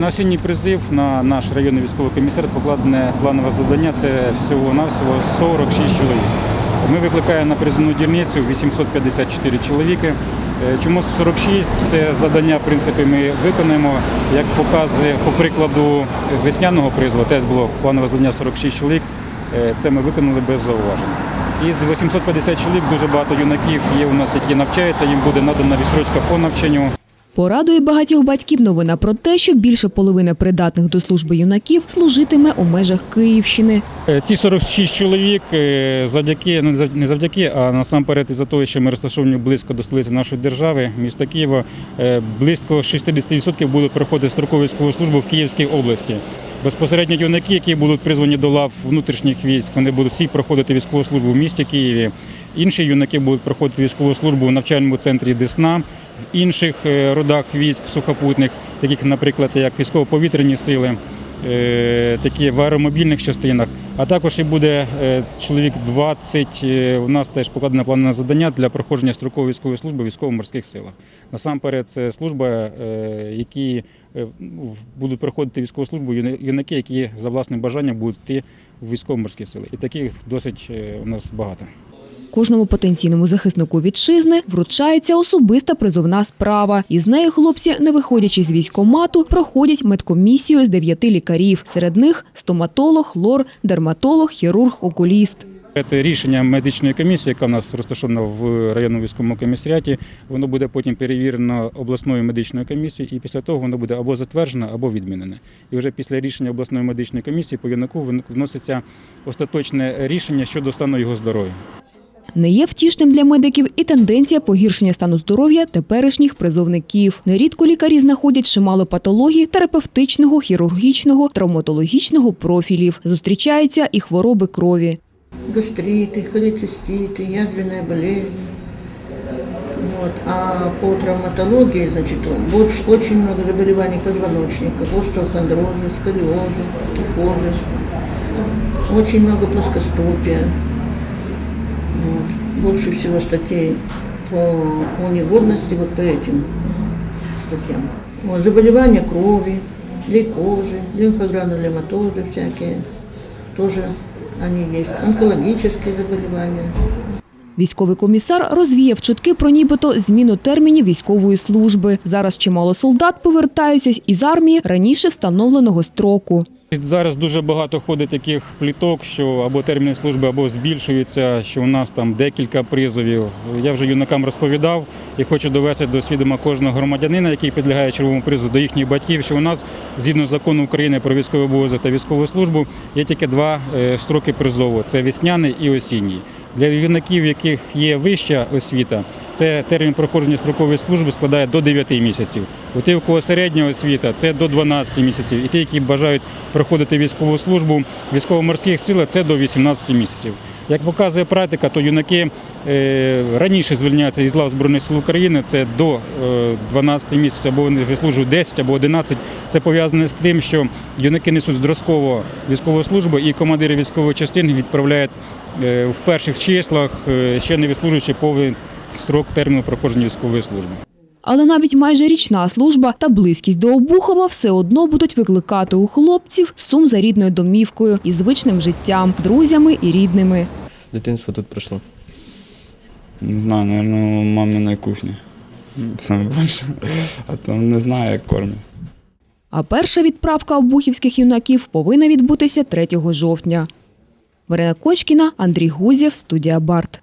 На осінній призив на наш районний військовий комісаріат покладене планове завдання це всього-навсього 46 чоловік. Ми викликаємо на призовну дільницю 854 чоловіки. Е, Чому 46? Це завдання, в принципі, ми виконаємо. Як показує по прикладу весняного призову, теж було планове завдання 46 чоловік. Е, Це ми виконали без зауважень. Із 850 чоловік дуже багато юнаків є у нас, які навчаються, їм буде надана відстрочка по навчанню. Порадує багатьох батьків новина про те, що більше половини придатних до служби юнаків служитиме у межах Київщини. Е, Ці 46 чоловік е, завдяки, не завдяки, а насамперед із-за того, що ми розташовані близько до столиці нашої держави, міста Києва, е, близько 60% будуть проходити строкову військову службу в Київській області. Безпосередньо юнаки, які будуть призвані до лав внутрішніх військ, вони будуть всі проходити військову службу в місті Києві. Інші юнаки будуть проходити військову службу в навчальному центрі Десна, в інших е, родах військ сухопутних, таких, наприклад, як військово-повітряні сили, такі в аеромобільних частинах. А також і буде е, чоловік 20, е, у нас теж покладено планове завдання для проходження строкової військової служби в військово-морських силах. Насамперед, це служба, е, які е, будуть проходити військову службу юнаки, які за власним бажанням будуть йти в військово-морські сили. І таких досить е, у нас багато. Кожному потенційному захиснику вітчизни вручається особиста призовна справа. Із нею хлопці, не виходячи з військомату, проходять медкомісію з дев'яти лікарів. Серед них стоматолог, лор, дерматолог, хірург, окуліст. Це рішення медичної комісії, яка в нас розташована в районному військовому комісаріаті. Воно буде потім перевірено обласною медичною комісією, і після того воно буде або затверджено, або відмінене. І вже після рішення обласної медичної комісії по юнаку вноситься остаточне рішення щодо стану його здоров'я. Не є втішним для медиків і тенденція погіршення стану здоров'я теперішніх призовників. Нерідко лікарі знаходять чимало патологій терапевтичного, хірургічного, травматологічного профілів. Зустрічаються і хвороби крові. гастриты, холециститы, язвенная болезнь. Вот. А по травматологии, значит, больше, очень много заболеваний позвоночника, остеохондрозы, сколиозы, кифозы, очень много плоскостопия. Вот. Больше всего статей по негодности вот по этим статьям. Вот. Заболевания крови, лейкозы, лимфогранулематозы всякие, тоже они есть. Онкологические заболевания. Військовий комісар розвіяв чутки про нібито зміну термінів військової служби. Зараз чимало солдат повертаються із армії раніше встановленого строку. Зараз дуже багато ходить таких пліток, що або терміни служби, або збільшуються, що у нас там декілька призовів. Я вже юнакам розповідав і хочу довести до свідома кожного громадянина, який підлягає черговому призову до їхніх батьків, що у нас згідно закону України про військовий обов'язок та військову службу є тільки два е, строки призову: це весняний і осінній. Для юнаків, яких є вища освіта, це термін проходження строкової служби складає до 9 місяців. У тих, у кого середня освіта, це до 12 місяців. І ті, які бажають проходити військову службу військово-морських силах, це до 18 місяців. Як показує практика, то юнаки е, раніше звільняються із лав Збройних сил України, це до е, 12 місяців, або вони вислужують 10 або 11. Це пов'язане з тим, що юнаки несуть зразково військову службу і командири військової частини відправляють е, в перших числах, е, ще не вислужуючи повний строк терміну проходження військової служби. Але навіть майже річна служба та близькість до Обухова все одно будуть викликати у хлопців сум за рідною домівкою і звичним життям, друзями і рідними. Дитинство тут пройшло. Не знаю, наверное, у маминой кухни. Саме більше. А там не знаю, як кормять. А перша відправка обухівських юнаків повинна відбутися 3 жовтня. Марина Кочкіна, Андрій Гузєв, студія Барт.